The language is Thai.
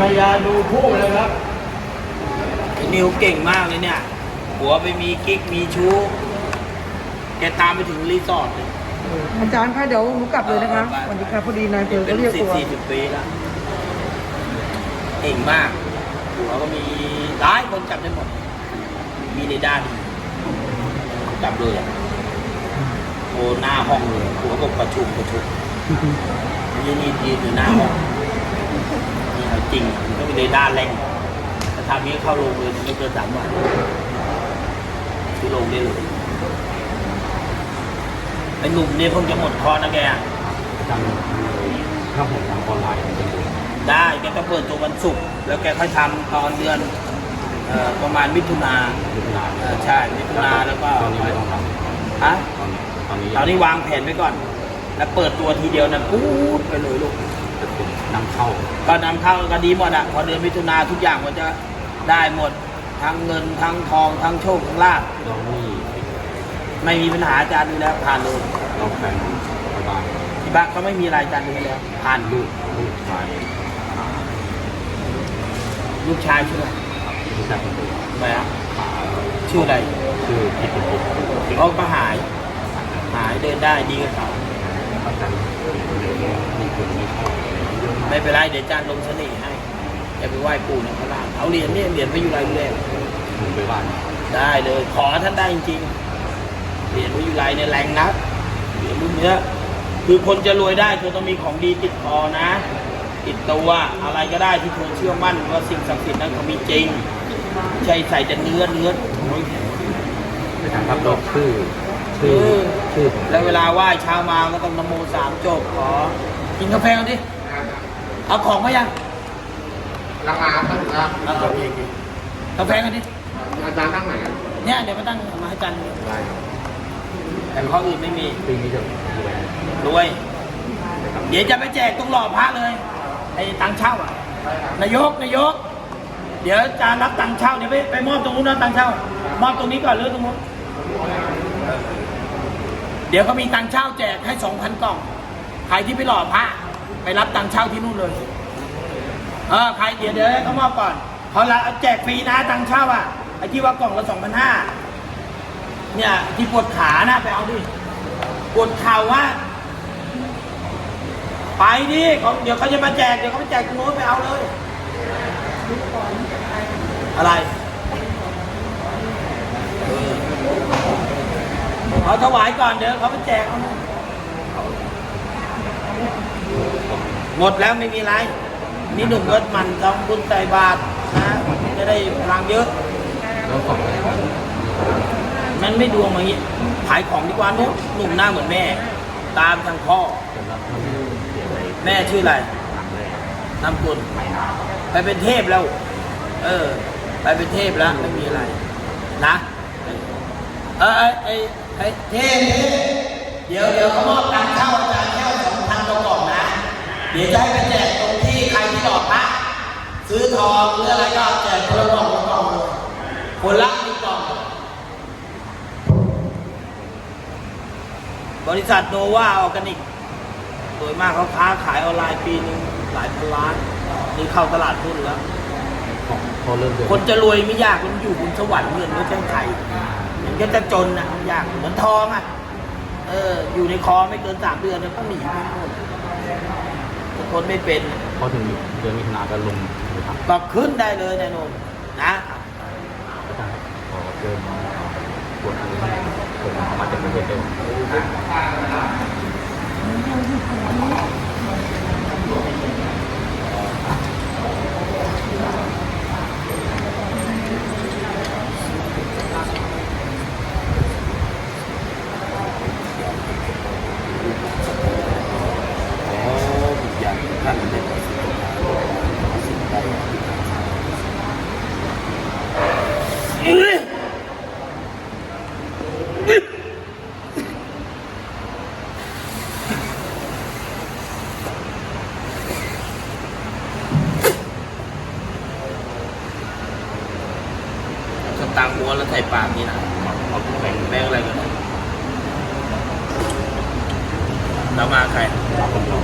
พยานดูคู่เลยครับไอ้นิวเก่งมากเลยเนี่ย หัวไปมีกิ๊กมีชู้ แกตามไปถึงรีสอร์ทเลยอาจารย์คะเดี๋ยวหนูกลับเลยนะคะเออไปวันนี้ค่ะพอดีนายเจอเป็ก็นเรียกสิบตัวสี่สิบปีแล้วเก่งมาก หัวก็มีหลายคนจับได้หมด มีในด้านจับเลยอะโอ้หน้าห้องเลยหัวบอกประชุมประชุมนี่นี่ยืนอยู่หน้าห้อง นี่เอาจริงก็มีในด้านแรงถ้าทำนี้เข้าโรงเลยไม่เกินสามวันที่ลงได้เลยไอ้หนุ่มเนี่ยเพิ่งจะหมดคอนะแกทางถ้าผมทางออนไลน์ผมจะดูได้แกก็เปิดตัววันศุกร์แล้วแกค่อยทำตอนเดือนเอ่อประมาณมิถุนาพิจารณาเอ่อใช่มิถุนาแล้วก็ตอนนี้ไม่ต้องทฮะำตอนนี้ตอนนี้ตอนนี้วางแผนไว้ก่อน แล้วเปิดตัวทีเดียวนะปุ๊บไปเลยลูกจะเป็ นนำเข้า ก็นำเข้าก็ดีหมดอะพอเดือนมิถุนาทุกอย่างมันจะได้หมดทั้งเงินทั้งทองทั้งโชคทั้งลาภเรานี่ไม่มีปัญหาอาจารย์ดูแล้วผ่านเลยเราแฟนไปบ้านที่บ้านก็ไม่มีอะไรอาจารย์ดูให้แล้วผ่านลูกลูกชายลูกชายชื่ออะไรลูกชายคนโตไปอะชื่ออะไรชื่อพิจิตรพิจิตรเขาก็หาย หายเดินได้ดีกับเขาประกันมีคนไม่ชอบ ไม่เป็นไรเดี๋ยวอาจารย์ลงเสน่ห์ให้จะไปไหว้ปู่ในพระราชเอาเหรียญเนี่ยเหรียญไปอยู่ไรดูแลผมไปบ้านได้เลยขอท่านได้จริงๆเหรียญไปอยู่ไรเนี่ยแรงนักเหรียญรุ่นเนี้ยคือคนจะรวยได้เธอต้องมีของดีติดคอนะ ติดตัวอะไรก็ได้ที่เธอเชื่อมั่นว่าสิ่งศักดิ์สิทธิ์นั้นเขามีจริงไม่ใช่ใส่แต่เนื้อเนื้อโอ้ยไปทางครับรถชื่อเอชื่ออชื่อผมแล้วเวลาไหว้เช้ามาก็ต้องนโมสามจบขอกินกาแฟกันดิ เอาของมายังราคาครับครับเอาเอาเอากาแฟกันดิอาจารย์ตั้งไหนครับเนี่ยเดี๋ยวมาตั้งมาให้จันแต่ข้ออื่นไม่มีปีนี้จะดูแลรวย เดี๋ยวจะไปแจกตรงหล่อพระเลยไอ้ตังเช่าอะนายกนายก เดี๋ยวจะรับตังเช่าเดี๋ยวไปไปมอบตรงนู้นนะตังเช่ามอบตรงนี้ก่อนหรือตรงนู้นเดี๋ยวเขามีตังเช่าแจกให้สองพันกล่องใครที่ไปหล่อพระ ไปรับตังเช่าที่นู่นเลย เออใครเดี๋ยวเดี๋ยวให้เขามอบก่อนเขาละแจกฟรีนะตังเช่าอะไอ้ที่ว่ากล่องละสองพันห้าเนี่ยที่ปวดขานะไปเอาดิปวดเข่าว่าไปดิเขาเดี๋ยวเขาจะมาแจกเดี๋ยวเขาไปแจกตรงโน้นไปเอาเลย อะไรเออเอาถวายก่อนเดี๋ยวเขาไปแจกเอา หมดแล้วไม่มีไรนี่หนุ่มรถมันต้องบุญใส่บาตรนะจะได้พลังเยอะ แล้วของมันไม่ดวงมาอย่างนี้ขายของดีกว่านุ๊กหนุ่มหน้าเหมือนแม่ ตามทางพ่อสำหรับท่านที่เสียใจแม่ชื่ออะไรนามกุลไปเป็นเทพแล้ว เออ ไปเป็นเทพแล้วไม่มีอะไร นะ เออไอ้ไอ้ไอเทพเดี๋ยวเดี๋ยวเขามอบตังค์เข้าอาจารย์แค่สองพันกระบอกนะ เดี๋ยวจะให้ไปแจกตรงที่ใครที่หลอกพระซื้อทองหรืออะไรก็แจกคนละกล่องละกล่องเลยคนละหนึ่งกล่อง บริษัทโนวาออร์แกนิก โดยมากเขาค้าขายออนไลน์ปีหนึงหลายพันล้าน นี่เข้าตลาดหุ้นแล้วของพอเริ่มเดือนคนจะรวยไม่ยากมันอยู่บนสวรรค์เงินไม่ใช่ไข่มันก็จะจนนะมันยากเหมือนทองอะ เออ อยู่ในคอไม่เกินสามเดือนแล้วก็หนีไปหมด คนไม่เป็น พอถึงเดือนมิถุนาก็ลงไปทำก็ขึ้นได้เลยนายโนมนะอาจารย์ขอเจิญปวดมือให้ผมมาจากประเทศเดิม อ๋อบุญญาณท่านเป็นเอ้ยสตางค์ม้วนแล้วใส่ปากนี่นะเอาแบ่งแม่งอะไรกันแล้วมาใครรับคนเดียว